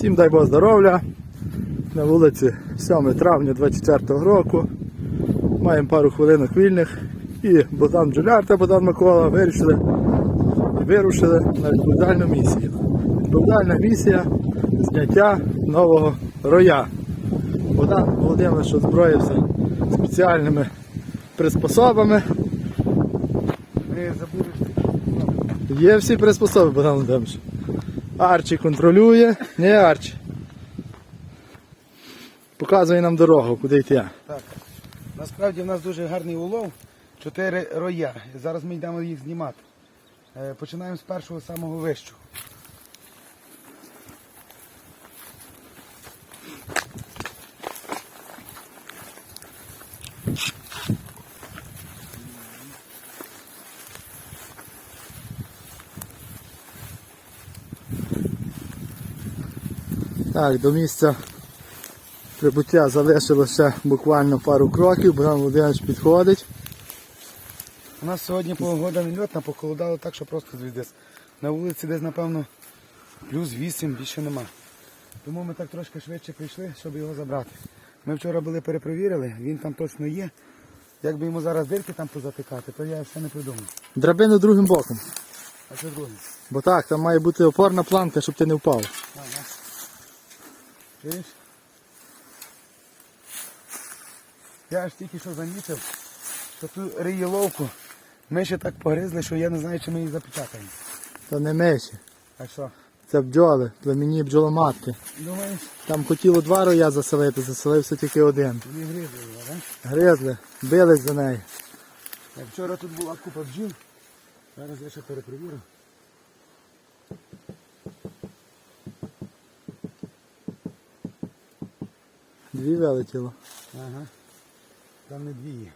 Всім дай Бог здоров'я. На вулиці 7 травня 24 року. Маємо пару хвилинок вільних. І Богдан Джуляр та Богдан Микола вирішили вирушили на відповідальну місію. Відповідальна місія зняття нового роя. Богдан Володимирович озброївся спеціальними приспособами. Є всі приспособи, Богдан Володимирович. Арчі контролює. Не Арчі. Показує нам дорогу, куди йти. Так. Насправді в нас дуже гарний улов. Чотири роя. Зараз ми йдемо їх знімати. Е, Починаємо з першого самого вищого. Так, до місця прибуття залишилося буквально пару кроків, Богдан Володимирович підходить. У нас сьогодні погода нельотна, похолодало так, що просто звіздець. На вулиці десь, напевно, плюс 8, більше нема. Тому ми так трошки швидше прийшли, щоб його забрати. Ми вчора були перепровірили, він там точно є. Якби йому зараз дирки там позатикати, то я ще не придумав. Драбину другим боком. А що друге? Бо так, там має бути опорна планка, щоб ти не впав. Ага. Чуєш? Я аж тільки що замітив, що ту риєловку ми ще так погризли, що я не знаю, чи ми її запечатаємо. Це не миші. А що? Це бджоли, племінні бджоломатки. Думаєш, Там хотіло два роя заселити, заселився тільки один. вони гризли його, так? Гризли, бились за неї. Вчора тут була купа бджіл, зараз я ще перепровірю. Дві вилетіло. Ага. Там не дві є.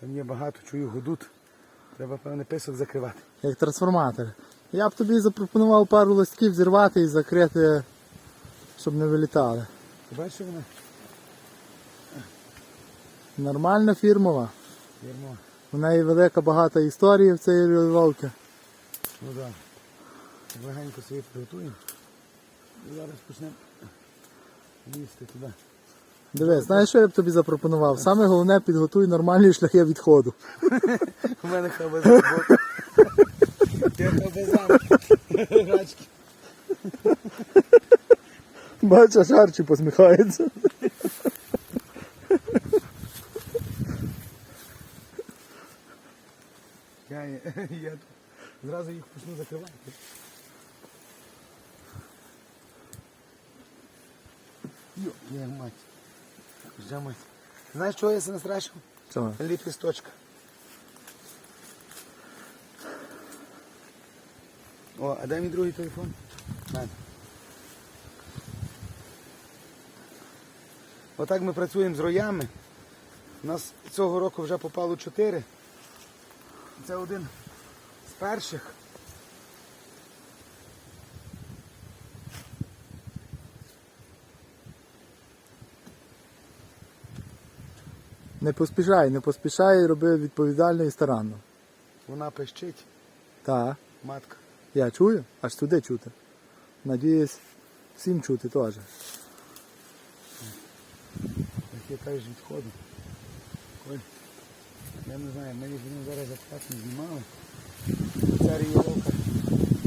Там є багато, чую гудут. Треба, певне, писок закривати. Як трансформатор. Я б тобі запропонував пару листків зірвати і закрити, щоб не вилітали. Ти бачиш, вона? Нормальна фірмова. Ярмо. У неї велика багата історія в цієї вовки. Ну так. Да. Легенько собі приготуємо. І зараз почнемо лізти туди. Дивись, знаєш, що я б тобі запропонував? Саме головне підготуй нормальні шляхи відходу. У мене хабазан боку. Я хабазан. Грачки. Бачиш, Арчі посміхається. Я, я зразу їх почну закривати. Йо, я мать. Жа мать. Знаєш, чого я се настрашив? Ліпісточка. О, а дай мій другий телефон. На. Отак ми працюємо з роями. У нас цього року вже попало 4. Це один з перших. Не поспішай, не поспішай, роби відповідально і старанно. Вона пищить, Так, матка. я чую, аж туди чути. Надіюсь, всім чути теж. Як я кажу, відходу. Я не знаю, ми їх будемо зараз акуратно знімали. Ця рієвка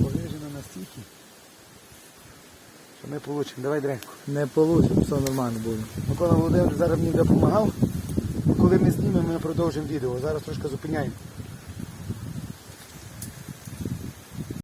погрижена настільки, що ми получимо. Давай дреньку. Не вийде, все нормально буде. Микола Володимирович зараз мені допомагав. Коли ми знімемо, ми продовжимо відео. Зараз трошки зупиняємо.